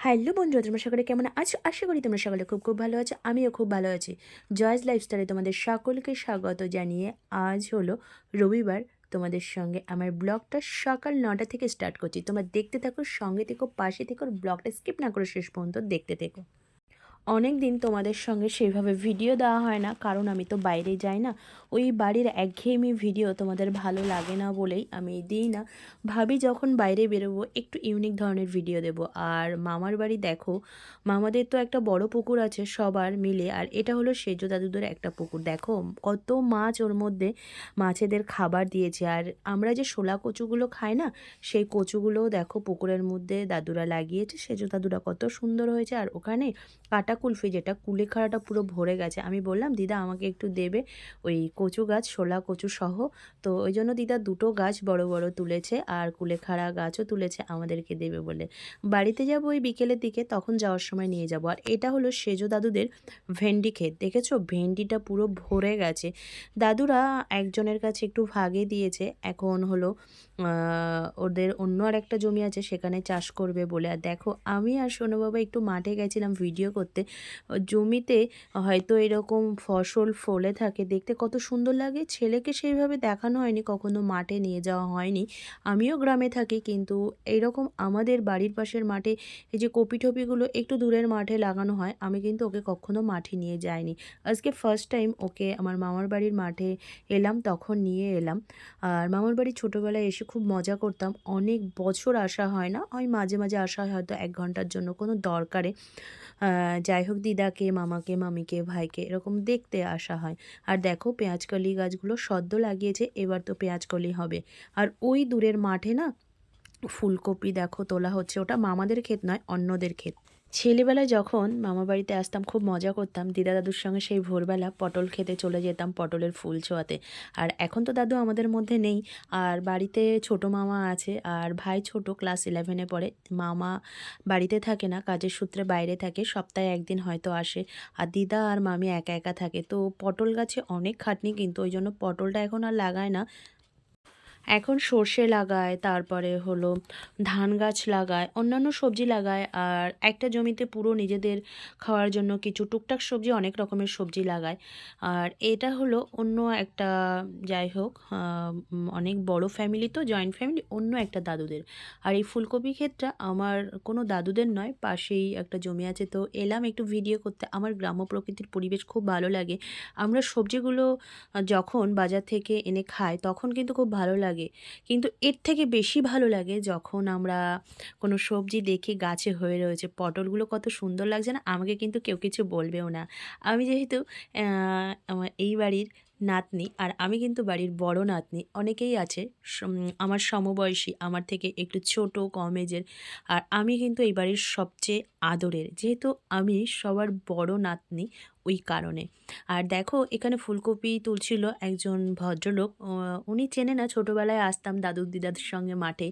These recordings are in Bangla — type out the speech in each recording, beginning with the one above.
হ্যালো বন্ধুরা, তোমরা সকলে কেমন আছো? আশা করি তোমরা সকলে খুব খুব ভালো আছো, আমিও খুব ভালো আছি। জয়েস লাইফস্টাইলে তোমাদের সকলকে স্বাগত জানিয়ে আজ হলো রবিবার। তোমাদের সঙ্গে আমার ব্লগটা সকাল নটা থেকে স্টার্ট করছি। তোমরা দেখতে থাকো, সঙ্গে থেকো, পাশে থেকো ব্লগটা স্কিপ না করে শেষ পর্যন্ত দেখতে থেকো। অনেক দিন তোমাদের সঙ্গে সেভাবে ভিডিও দেওয়া হয় না, কারণ আমি তো বাইরে যাই না। ওই বাড়ির একঘেয়েমি ভিডিও তোমাদের ভালো লাগে না বলেই আমি দিই না। ভাবি যখন বাইরে বেরোবো, একটু ইউনিক ধরনের ভিডিও দেব। আর মামার বাড়ি দেখো, মামাদের তো একটা বড় পুকুর আছে সবার মিলে, আর এটা হলো সেজো দাদুদের একটা পুকুর। দেখো, কত মাছ ওর মধ্যে মাছেদের খাবার দিয়েছে। আর আমরা যে শোলা কচুগুলো খাই না, সেই কচুগুলোও দেখো পুকুরের মধ্যে দাদুরা লাগিয়েছে। সেজো দাদুরা কত সুন্দর হয়েছে। আর ওখানে কাটা কুলফি যেটা কুলেখাড়াটা পুরো ভরে গেছে। আমি বললাম, দিদা, আমাকে একটু দেবে ওই কচু গাছ, শোলা কচু সহ। তো ওই জন্য দিদা দুটো গাছ বড় বড় তুলেছে আর কুলেখাড়া গাছও তুলেছে, আমাদেরকে দেবে বলে। বাড়িতে যাব ওই বিকেলের দিকে, তখন যাওয়ার সময় নিয়ে যাব। আর এটা হলো সেজো দাদুদের ভেন্ডি ক্ষেত। দেখেছ? ভেন্ডিটা পুরো ভরে গেছে। দাদুরা একজনের কাছে একটু ভাগে দিয়েছে। এখন হলো ওদের অন্য আর একটা জমি আছে, সেখানে চাষ করবে বলে। আর দেখো, আমি আর সোনু বাবা একটু মাঠে গেছিলাম, ভিডিও করতে। জমিতে হয়তো এরকম ফসল ফলে থাকে। দেখতে কত সুন্দর লাগে। ছেলেকে সেইভাবে দেখানো হয়নি, কখনো মাঠে নিয়ে যাওয়া হয়নি। আমিও গ্রামে থাকি, কিন্তু এইরকম আমাদের বাড়ির পাশের মাঠে এই যে কপি টপিগুলো একটু দূরের মাঠে লাগানো হয়, আমি কিন্তু ওকে কখনো মাঠে নিয়ে যাইনি। আজকে ফার্স্ট টাইম ওকে আমার মামার বাড়ির মাঠে এলাম, তখন নিয়ে এলাম। আর মামার বাড়ি ছোটোবেলায় এসে খুব মজা করতাম। অনেক বছর আসা হয় না, ওই মাঝে মাঝে আসা হয় হয়তো এক ঘণ্টার জন্য কোনো দরকারে। যাই হোক দিদাকে, মামাকে, মামিকে, ভাইকে এরকম দেখতে আসা হয়। আর দেখো পেঁয়াজকলি গাছগুলো সদ্য লাগিয়েছে, এবার তো পেঁয়াজকলি হবে। আর ওই দূরের মাঠে না, ফুলকপি দেখো তোলা হচ্ছে। ওটা মামাদের ক্ষেত নয়, অন্যদের ক্ষেত। ছেলেবেলায় যখন মামা বাড়িতে আসতাম, খুব মজা করতাম। দিদা দাদুর সঙ্গে সেই ভোরবেলা পটল খেতে চলে যেতাম পটলের ফুল ছোঁয়াতে। আর এখন তো দাদু আমাদের মধ্যে নেই। আর বাড়িতে ছোট মামা আছে, আর ভাই ছোট, ক্লাস ইলেভেনে পড়ে। মামা বাড়িতে থাকে না, কাজের সূত্রে বাইরে থাকে, সপ্তাহে একদিন হয়তো আসে। আর দিদা আর মামি একা একা থাকে। তো পটল গাছে অনেক খাটনি, কিন্তু ওই জন্য পটলটা এখন আর লাগায় না। এখন সর্ষে লাগায়, তারপরে হলো ধান গাছ লাগায়, অন্যান্য সবজি লাগায়, আর একটা জমিতে পুরো নিজেদের খাওয়ার জন্য কিছু টুকটাক সবজি, অনেক রকমের সবজি লাগায়। আর এটা হলো অন্য একটা, যাই হোক অনেক বড় ফ্যামিলি তো জয়েন্ট ফ্যামিলি অন্য একটা দাদুদের। আর এই ফুলকপি ক্ষেতটা আমার কোনো দাদুদের নয়, পাশেই একটা জমি আছে, তো এলাম একটু ভিডিও করতে। আমার গ্রাম্য প্রকৃতির পরিবেশ খুব ভালো লাগে। আমরা সবজিগুলো যখন বাজার থেকে এনে খাই, তখন কিন্তু খুব ভালো লাগে। লাগে। কিন্তু এর থেকে বেশি ভালো লাগে যখন আমরা কোনো সবজি দেখি গাছে হয়ে রয়েছে, পটলগুলো কত সুন্দর লাগছে না, আমাকে কিন্তু কেউ কিছু বলবেও না। আমি যেহেতু আমার এই বাড়ির নাতনি আর আমি কিন্তু বাড়ির বড় নাতনি, অনেকেই আছে আমার সমবয়সী, আমার থেকে একটু ছোট, কম এজের, আর আমি কিন্তু এই বাড়ির সবচেয়ে আদরের। যেহেতু আমি সবার বড় নাতনি ওই কারণে। আর দেখো, এখানে ফুলকপি তুলছিল একজন ভদ্রলোক। উনি চেনে না, ছোটোবেলায় আসতাম দাদুর দিদাদের সঙ্গে মাঠে।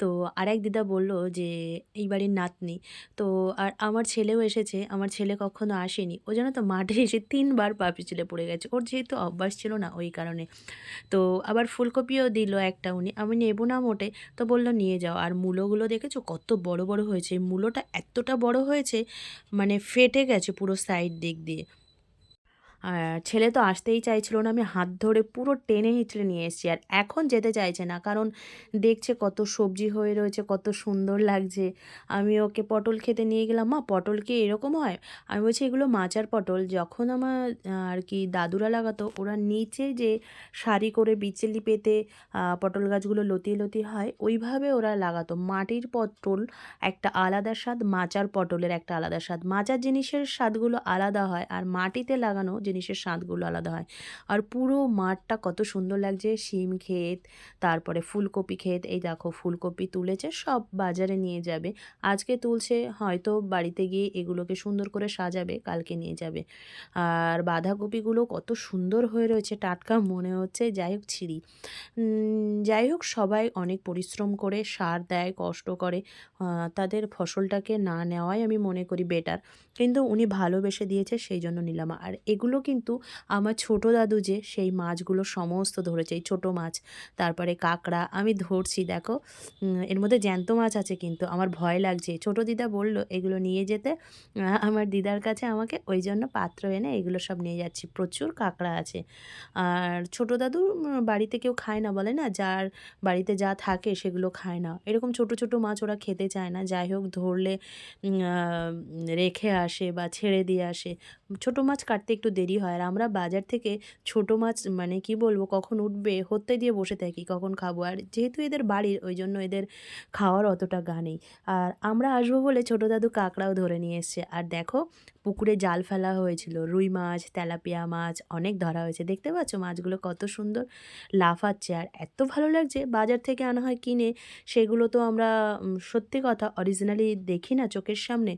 তো আরেক দিদা বলল যে, এই বাড়ির নাতনি। তো আর আমার ছেলেও এসেছে, আমার ছেলে কখনো আসেনি। ও যেন তো, মাঠে এসে তিনবার পা পিছলে পড়ে গেছে। ওর যেহেতু অভ্যাস ছিল না ওই কারণে। তো আবার ফুলকপিও দিল একটা উনি। আমি নেব না মোটে। তো বলল, নিয়ে যাও। আর মূলোগুলো দেখেছ? কত বড় বড় হয়েছে। মূলোটা এতটা বড় হয়েছে মানে ফেটে গেছে পুরো সাইড দিক দিয়ে। আর ছেলে তো আসতেই চাইছিল না, আমি হাত ধরে পুরো টেনে হিঁচড়ে নিয়ে এসেছি। আর এখন যেতে চাইছে না, কারণ দেখছে কত সবজি হয়ে রয়েছে, কত সুন্দর লাগছে। আমি ওকে পটল খেতে নিয়ে গেলাম, মা, পটল কি এরকম হয়? আমি বলছি, এগুলো মাচার পটল। যখন আমার, আর কি, দাদুরা লাগাতো, ওরা নিচে যে সারি করে বিচেলি পেতে পটল গাছগুলো লতিয়ে লতি হয়, ওইভাবে ওরা লাগাতো। মাটির পটল একটা আলাদা স্বাদ, মাচার পটলের একটা আলাদা স্বাদ। মাচার জিনিসের স্বাদগুলো আলাদা হয়, আর মাটিতে লাগানো জিনিসের স্বাদগুলো আলাদা হয়। আর পুরো মাঠটা কত সুন্দর লাগছে। শিম ক্ষেত, তারপরে ফুলকপি ক্ষেত, এই দেখো ফুলকপি তুলেছে, সব বাজারে নিয়ে যাবে। আজকে তুলছে, হয়তো বাড়িতে গিয়ে এগুলোকে সুন্দর করে সাজাবে, কালকে নিয়ে যাবে। আর বাঁধাকপিগুলো কত সুন্দর হয়ে রয়েছে, টাটকা মনে হচ্ছে, যাই হোক ছিঁড়ি। যাই হোক, সবাই অনেক পরিশ্রম করে, সার দেয়, কষ্ট করে। তাদের ফসলটাকে না নেওয়াই আমি মনে করি বেটার কিন্তু উনি ভালোবেসে দিয়েছে, সেই জন্য নিলাম। আর এগুলো কিন্তু আমার ছোট দাদু যে, সেই মাছগুলো সমস্ত ধরেছে, এই ছোটো মাছ। তারপরে কাঁকড়া, আমি ধরছি, দেখো। এর মধ্যে জ্যান্ত মাছ আছে কিন্তু, আমার ভয় লাগছে। ছোট দিদা বলল, এগুলো নিয়ে যেতে। আমার দিদার কাছে আমাকে ওই জন্য পাত্র এনে এগুলো সব নিয়ে যাচ্ছি, প্রচুর কাঁকড়া আছে। আর ছোট দাদু বাড়িতে কেউ খায় না বলে না, যার বাড়িতে যা থাকে সেগুলো খায় না। এরকম ছোট ছোট মাছ ওরা খেতে চায় না, যাই হোক ধরলে রেখে আসে বা ছেড়ে দিয়ে আসে। ছোট মাছ কাটতে একটু দেরি হয় আর আমরা বাজার থেকে ছোট মাছ মানে কি বলব, কখন উঠবে হতে দিয়ে বসে থাকি, কখন খাব। আর যেহেতু এদের বাড়ির, ওই জন্য এদের খাওয়ার অতটা গা নেই। আর আমরা আসব বলে ছোটো দাদু কাঁকড়াও ধরে নিয়ে এসছে। আর দেখো, পুকুরে জাল ফেলা হয়েছিল, রুই মাছ, তেলাপিয়া মাছ, অনেক ধরা হয়েছে। দেখতে পাচ্ছ মাছগুলো কত সুন্দর লাফাচ্ছে। আর এত ভালো লাগছে, বাজার থেকে আনা হয়, কিনে, সেগুলো তো আমরা সত্যি কথা অরিজিনালি দেখি না চোখের সামনে।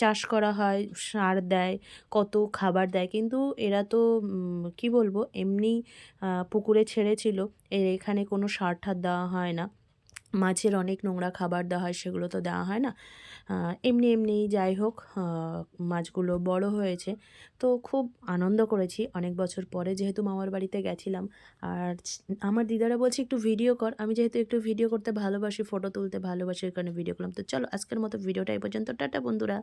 চাষ করা হয়, সার দেয়, কত খাবার দেয়। কিন্তু এরা তো কি বলব, এমনি পুকুরে ছেড়েছিল। এর এখানে কোনো সার ঠার দেওয়া হয় না। মাছের অনেক নোংরা খাবার দেওয়া হয়, সেগুলো তো দেওয়া হয় না। এমনি এমনি যাই হোক মাছগুলো বড় হয়েছে। তো খুব আনন্দ করেছি অনেক বছর পরে, যেহেতু মামার বাড়িতে গেছিলাম। আর আমার দিদারা বলছে, একটু ভিডিও কর। আমি যেহেতু একটু ভিডিও করতে ভালোবাসি ফটো তুলতে ভালোবাসি, ওই কারণে ভিডিও করলাম। তো চলো, আজকের মতো ভিডিওটা এই পর্যন্ত। টাটা বন্ধুরা।